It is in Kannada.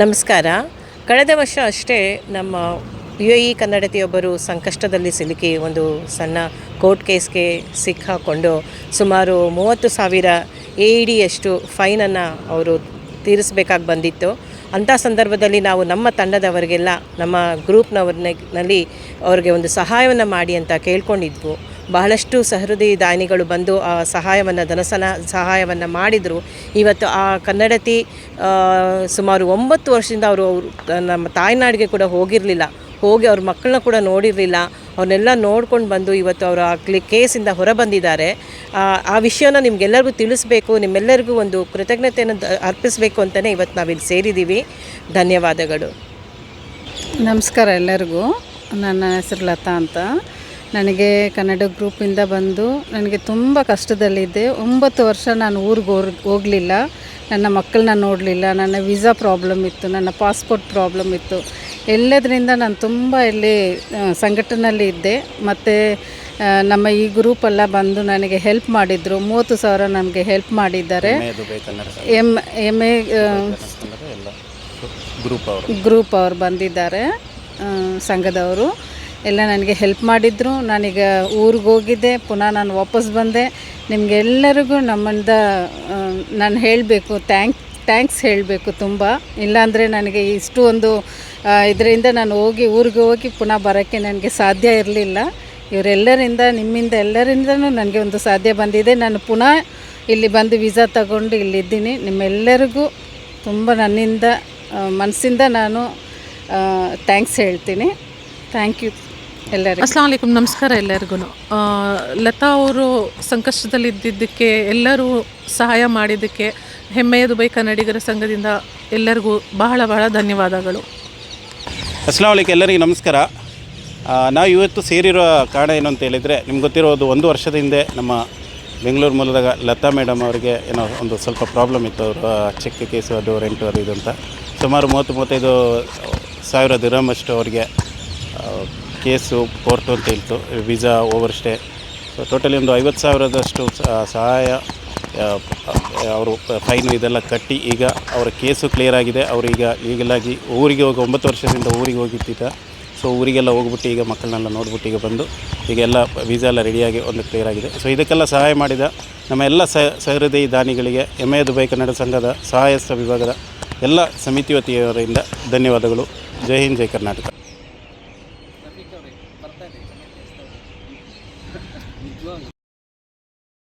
ನಮಸ್ಕಾರ. ಕಳೆದ ವರ್ಷ ಅಷ್ಟೇ ನಮ್ಮ ಯು ಎ ಇ ಕನ್ನಡತಿಯೊಬ್ಬರು ಸಂಕಷ್ಟದಲ್ಲಿ ಸಿಲುಕಿ ಒಂದು ಸಣ್ಣ ಕೋರ್ಟ್ ಕೇಸ್ಗೆ ಸಿಕ್ಕಾಕೊಂಡು ಸುಮಾರು ಮೂವತ್ತು ಸಾವಿರ ಎ ಇ ಡಿಯಷ್ಟು ಫೈನನ್ನು ಅವರು ತೀರಿಸಬೇಕಾಗಿ ಬಂದಿತ್ತು. ಅಂಥ ಸಂದರ್ಭದಲ್ಲಿ ನಾವು ನಮ್ಮ ತಂಡದವರಿಗೆಲ್ಲ, ನಮ್ಮ ಗ್ರೂಪ್ನವ್ರನಲ್ಲಿ ಅವ್ರಿಗೆ ಒಂದು ಸಹಾಯವನ್ನು ಮಾಡಿ ಅಂತ ಕೇಳ್ಕೊಂಡಿದ್ವು. ಬಹಳಷ್ಟು ಸಹೃದಯ ದಾನಿಗಳು ಬಂದು ಆ ಸಹಾಯವನ್ನು ಧನಸನ ಸಹಾಯವನ್ನು ಮಾಡಿದರು. ಇವತ್ತು ಆ ಕನ್ನಡತಿ ಸುಮಾರು ಒಂಬತ್ತು ವರ್ಷದಿಂದ ಅವರು ಅವರು ನಮ್ಮ ತಾಯ್ನಾಡಿಗೆ ಕೂಡ ಹೋಗಿರಲಿಲ್ಲ. ಹೋಗಿ ಅವ್ರ ಮಕ್ಕಳನ್ನ ಕೂಡ ನೋಡಿರಲಿಲ್ಲ. ಅವ್ರನ್ನೆಲ್ಲ ನೋಡ್ಕೊಂಡು ಬಂದು ಇವತ್ತು ಅವರು ಆ ಕ್ಲಿ ಕೇಸಿಂದ ಹೊರಬಂದಿದ್ದಾರೆ. ಆ, ವಿಷಯನ ನಿಮಗೆಲ್ಲರಿಗೂ ತಿಳಿಸ್ಬೇಕು ನಿಮ್ಮೆಲ್ಲರಿಗೂ ಒಂದು ಕೃತಜ್ಞತೆಯನ್ನು ಅರ್ಪಿಸಬೇಕು ಅಂತಲೇ ಇವತ್ತು ನಾವಿಲ್ಲಿ ಸೇರಿದ್ದೀವಿ ಧನ್ಯವಾದಗಳು. ನಮಸ್ಕಾರ ಎಲ್ಲರಿಗೂ. ನನ್ನ ಹೆಸರು ಲತಾ ಅಂತ. ನನಗೆ ಕನ್ನಡ ಗ್ರೂಪಿಂದ ಬಂದು ನನಗೆ ತುಂಬ ಕಷ್ಟದಲ್ಲಿದ್ದೆ ಒಂಬತ್ತು ವರ್ಷ ನಾನು ಊರಿಗೆ ಹೋಗಲಿಲ್ಲ. ನನ್ನ ಮಕ್ಕಳನ್ನ ನೋಡಲಿಲ್ಲ. ನನ್ನ ವೀಸಾ ಪ್ರಾಬ್ಲಮ್ ಇತ್ತು. ನನ್ನ ಪಾಸ್ಪೋರ್ಟ್ ಪ್ರಾಬ್ಲಮ್ ಇತ್ತು. ಎಲ್ಲದರಿಂದ ನಾನು ತುಂಬ ಇಲ್ಲಿ ಸಂಘಟನೆಯಲ್ಲಿ ಇದ್ದೆ. ಮತ್ತು ನಮ್ಮ ಈ ಗ್ರೂಪೆಲ್ಲ ಬಂದು ನನಗೆ ಹೆಲ್ಪ್ ಮಾಡಿದರು. ಮೂವತ್ತು ಸಾವಿರ ನಮಗೆ ಹೆಲ್ಪ್ ಮಾಡಿದ್ದಾರೆ. ಎಂ ಎಂ ಎ ಗ್ರೂಪ್ ಅವರು. ಗ್ರೂಪ್ ಅವ್ರು ಬಂದಿದ್ದಾರೆ ಸಂಘದವರು. ಎಲ್ಲ ನನಗೆ ಹೆಲ್ಪ್ ಮಾಡಿದ್ರು. ನಾನೀಗ ಊರಿಗೆ ಹೋಗಿದ್ದೆ. ಪುನಃ ನಾನು ವಾಪಸ್ ಬಂದೆ. ನಿಮಗೆಲ್ಲರಿಗೂ ನಮ್ಮಿಂದ ನಾನು ಹೇಳಬೇಕು. ಥ್ಯಾಂಕ್ ಥ್ಯಾಂಕ್ಸ್ ಹೇಳಬೇಕು ತುಂಬ. ಇಲ್ಲಾಂದರೆ ನನಗೆ ಇಷ್ಟು ಒಂದು ಇದರಿಂದ ನಾನು ಹೋಗಿ ಊರಿಗೆ ಹೋಗಿ ಪುನಃ ಬರೋಕ್ಕೆ ನನಗೆ ಸಾಧ್ಯ ಇರಲಿಲ್ಲ. ಇವರೆಲ್ಲರಿಂದ, ನಿಮ್ಮಿಂದ ಎಲ್ಲರಿಂದನೂ ನನಗೆ ಒಂದು ಸಾಧ್ಯ ಬಂದಿದೆ. ನಾನು ಪುನಃ ಇಲ್ಲಿ ಬಂದು ವೀಸಾ ತಗೊಂಡು ಇಲ್ಲಿದ್ದೀನಿ. ನಿಮ್ಮೆಲ್ಲರಿಗೂ ತುಂಬ ನನ್ನಿಂದ ಮನಸ್ಸಿಂದ ನಾನು ಥ್ಯಾಂಕ್ಸ್ ಹೇಳ್ತೀನಿ. ಥ್ಯಾಂಕ್ ಯು ಎಲ್ಲರಿಗೂ. ಅಸ್ಲಾಂ ವಲೈಕುಮ್ ನಮಸ್ಕಾರ ಎಲ್ಲರಿಗೂ. ಲತಾ ಅವರು ಸಂಕಷ್ಟದಲ್ಲಿದ್ದಿದ್ದಕ್ಕೆ ಎಲ್ಲರೂ ಸಹಾಯ ಮಾಡಿದ್ದಕ್ಕೆ ಹೆಮ್ಮೆಯ ದುಬೈ ಕನ್ನಡಿಗರ ಸಂಘದಿಂದ ಎಲ್ಲರಿಗೂ ಬಹಳ ಬಹಳ ಧನ್ಯವಾದಗಳು. ಅಸ್ಲಾಂ ವಲೈಕ್ ಎಲ್ಲರಿಗೂ ನಮಸ್ಕಾರ. ನಾವು ಇವತ್ತು ಸೇರಿರೋ ಕಾರಣ ಏನು ಅಂತ ಹೇಳಿದರೆ ನಿಮ್ಗೆ ಗೊತ್ತಿರೋದು ಒಂದು ವರ್ಷದ ಹಿಂದೆ ನಮ್ಮ ಬೆಂಗಳೂರು ಮೂಲದಾಗ ಲತಾ ಮೇಡಮ್ ಅವರಿಗೆ ಏನೋ ಒಂದು ಸ್ವಲ್ಪ ಪ್ರಾಬ್ಲಮ್ ಇತ್ತು. ಅವರು ಚೆಕ್ ಕೇಸು ಅದು ರೆಂಟು ಅದು ಇದು ಅಂತ. ಸುಮಾರು ಮೂವತ್ತು ಮೂವತ್ತೈದು ಸಾವಿರ ದಿರಾಮಷ್ಟು ಅಷ್ಟು ಅವರಿಗೆ ಕೇಸು ಕೋರ್ಟು ಅಂತ ಇತ್ತು, visa over stay so totally ಒಂದು ಐವತ್ತು ಸಾವಿರದಷ್ಟು ಸಹಾಯ ಅವರು ಫೈನು ಇದೆಲ್ಲ ಕಟ್ಟಿ ಈಗ ಅವರ ಕೇಸು ಕ್ಲಿಯರ್ ಆಗಿದೆ. ಅವರು ಈಗ ಈಗಲಾಗಿ ಊರಿಗೆ ಹೋಗಿ ಒಂಬತ್ತು ವರ್ಷದಿಂದ ಊರಿಗೆ ಹೋಗಿದ್ದಿದ್ದ. ಸೊ ಊರಿಗೆಲ್ಲ ಹೋಗ್ಬಿಟ್ಟು ಈಗ ಮಕ್ಕಳನ್ನೆಲ್ಲ ನೋಡ್ಬಿಟ್ಟು ಈಗ ಬಂದು ಈಗ ಎಲ್ಲ ವೀಸಾ ಎಲ್ಲ ರೆಡಿಯಾಗಿ ಒಂದು ಕ್ಲಿಯರ್ ಆಗಿದೆ. ಸೊ ಇದಕ್ಕೆಲ್ಲ ಸಹಾಯ ಮಾಡಿದ ನಮ್ಮ ಎಲ್ಲ ಸಹೃದಯಿ ದಾನಿಗಳಿಗೆ ಎ ದುಬೈ ಕನ್ನಡ ಸಂಘದ ಸಹಾಯಸ್ಥ ವಿಭಾಗದ ಎಲ್ಲ ಸಮಿತಿ ವತಿಯವರಿಂದ ಧನ್ಯವಾದಗಳು. ಜೈ ಹಿಂದ್, ಜೈ ಕರ್ನಾಟಕ. ಬರ್ಲಿಕ್ಕೆ ಅವ್ರಿಗೆ ಬರ್ತಾ ಚೆನ್ನಾಗಿ ಇದೆ ನಿಜವಾಗ